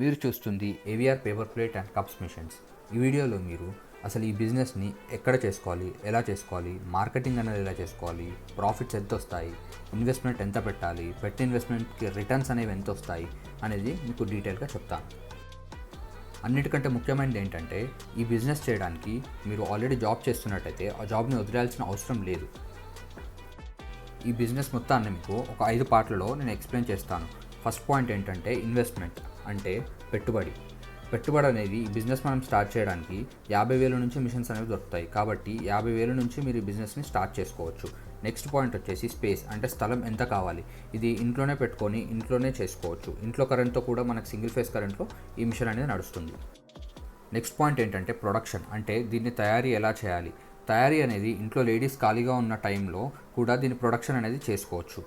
మీరు చూస్తుంది AVR paper plate and cups machines ఈ వీడియోలో మీరు అసలు ఈ బిజినెస్ని ఎక్కడ చేసుకోవాలి ఎలా చేసుకోవాలి మార్కెటింగ్ అనేది ఎలా చేసుకోవాలి ప్రాఫిట్స్ ఎంత వస్తాయి ఇన్వెస్ట్మెంట్ ఎంత పెట్టాలి పెట్టిన ఇన్వెస్ట్మెంట్కి రిటర్న్స్ అనేవి ఎంత వస్తాయి అనేది మీకు డీటెయిల్గా చెప్తాను అన్నిటికంటే ముఖ్యమైనది ఏంటంటే ఈ బిజినెస్ చేయడానికి మీరు ఆల్రెడీ జాబ్ చేస్తున్నట్టయితే ఆ జాబ్ని వదిలేయాల్సిన అవసరం లేదు. ఈ బిజినెస్ మొత్తాన్ని మీకు ఒక ఐదు పార్ట్లలో నేను ఎక్స్ప్లెయిన్ చేస్తాను. ఫస్ట్ పాయింట్ ఏంటంటే ఇన్వెస్ట్మెంట్ అంటే పెట్టుబడి. పెట్టుబడి అనేది బిజినెస్ మనం స్టార్ట్ చేయడానికి యాభై వేల నుంచి మిషన్స్ అనేవి దొరుకుతాయి. కాబట్టి యాభై వేల నుంచి మీరు బిజినెస్ని స్టార్ట్ చేసుకోవచ్చు. నెక్స్ట్ పాయింట్ వచ్చేసి స్పేస్ అంటే స్థలం ఎంత కావాలి? ఇది ఇంట్లోనే పెట్టుకొని ఇంట్లోనే చేసుకోవచ్చు. ఇంట్లో కరెంట్తో కూడా మనకు సింగిల్ ఫేస్ కరెంట్లో ఈ మిషన్ అనేది నడుస్తుంది. నెక్స్ట్ పాయింట్ ఏంటంటే ప్రొడక్షన్ అంటే దీన్ని తయారీ ఎలా చేయాలి? తయారీ అనేది ఇంట్లో లేడీస్ ఖాళీగా ఉన్న టైంలో కూడా దీని ప్రొడక్షన్ అనేది చేసుకోవచ్చు.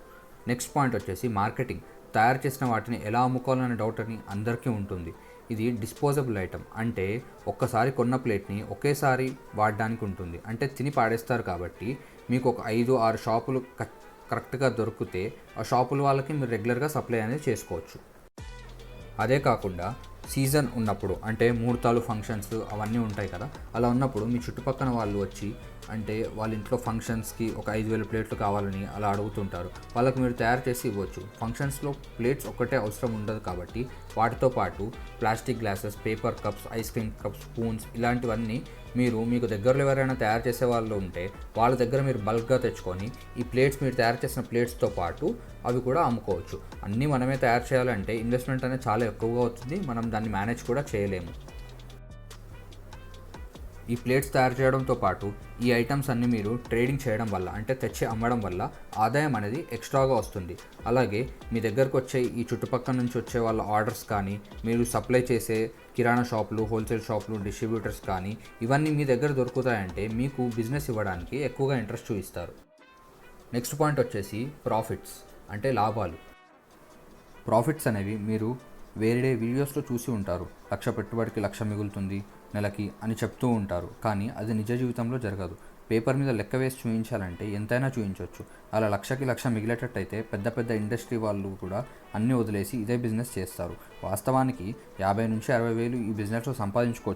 నెక్స్ట్ పాయింట్ వచ్చేసి మార్కెటింగ్ తయారు చేసిన వాటిని ఎలా అమ్ముకోవాలనే డౌట్ అని అందరికీ ఉంటుంది. ఇది డిస్పోజబుల్ ఐటమ్ అంటే ఒక్కసారి కొన్న ప్లేట్ని ఒకేసారి వాడడానికి ఉంటుంది. అంటే తిని పాడేస్తారు కాబట్టి మీకు ఒక ఐదు ఆరు షాపులు క- కరెక్ట్గా దొరికితే ఆ షాపుల వాళ్ళకి మీరు రెగ్యులర్గా సప్లై అనేది చేసుకోవచ్చు. అదే కాకుండా సీజన్ ఉన్నప్పుడు అంటే ముహూర్తాలు ఫంక్షన్స్ అవన్నీ ఉంటాయి కదా అలా ఉన్నప్పుడు మీ చుట్టుపక్కల వాళ్ళు వచ్చి అంటే వాళ్ళ ఇంట్లో ఫంక్షన్స్కి ఒక ఐదు వేల ప్లేట్లు కావాలని అలా అడుగుతుంటారు. వాళ్ళకి మీరు తయారు చేసి ఇవ్వచ్చు. ఫంక్షన్స్లో ప్లేట్స్ ఒక్కటే అవసరం ఉండదు కాబట్టి వాటితో పాటు plastic glasses paper cups ice cream cups spoons ఇలాంటివన్నీ మీరు మీకు దగ్గరలో ఎవరైనా తయారు చేసే వాళ్ళు ఉంటే వాళ్ళ దగ్గర మీరు బల్క్గా తెచ్చుకొని ఈ ప్లేట్స్ మీరు తయారు చేసిన ప్లేట్స్తో పాటు అవి కూడా అమ్ముకోవచ్చు. అన్నీ మనమే తయారు చేయాలంటే ఇన్వెస్ట్మెంట్ అనేది చాలా ఎక్కువగా అవుతుంది మనం దాన్ని మేనేజ్ కూడా చేయలేము. ఈ ప్లేట్స్ తయారు చేయడంతో పాటు ఈ ఐటమ్స్ అన్ని మీరు ట్రేడింగ్ చేయడం వల్ల అంటే తెచ్చి అమ్మడం వల్ల ఆదాయం అనేది ఎక్స్ట్రాగా వస్తుంది. అలాగే మీ దగ్గరకు వచ్చే ఈ చుట్టుపక్కల నుంచి వచ్చే వాళ్ళ ఆర్డర్స్ కానీ మీరు సప్లై చేసే కిరాణా షాపులు హోల్సేల్ షాపులు డిస్ట్రిబ్యూటర్స్ కానీ ఇవన్నీ మీ దగ్గర దొరుకుతాయంటే మీకు బిజినెస్ ఇవ్వడానికి ఎక్కువగా ఇంట్రెస్ట్ చూపిస్తారు. నెక్స్ట్ పాయింట్ వచ్చేసి ప్రాఫిట్స్ అంటే లాభాలు. ప్రాఫిట్స్ అనేవి మీరు వేరే వీడియోస్లో చూసి ఉంటారు. లక్ష పెట్టుబడికి లక్ష మిగులుతుంది నెలకి అని చెప్తూ ఉంటారు. కానీ అది నిజ జీవితంలో జరగదు. పేపర్ మీద లెక్క వేసి చూపించాలంటే ఎంతైనా చూపించవచ్చు అలా లక్షకి లక్ష మిగిలేటట్టయితే పెద్ద పెద్ద ఇండస్ట్రీ వాళ్ళు కూడా అన్నీ వదిలేసి ఇదే బిజినెస్ చేస్తారు. వాస్తవానికి యాభై నుంచి అరవై వేలు ఈ బిజినెస్లో సంపాదించుకోవచ్చు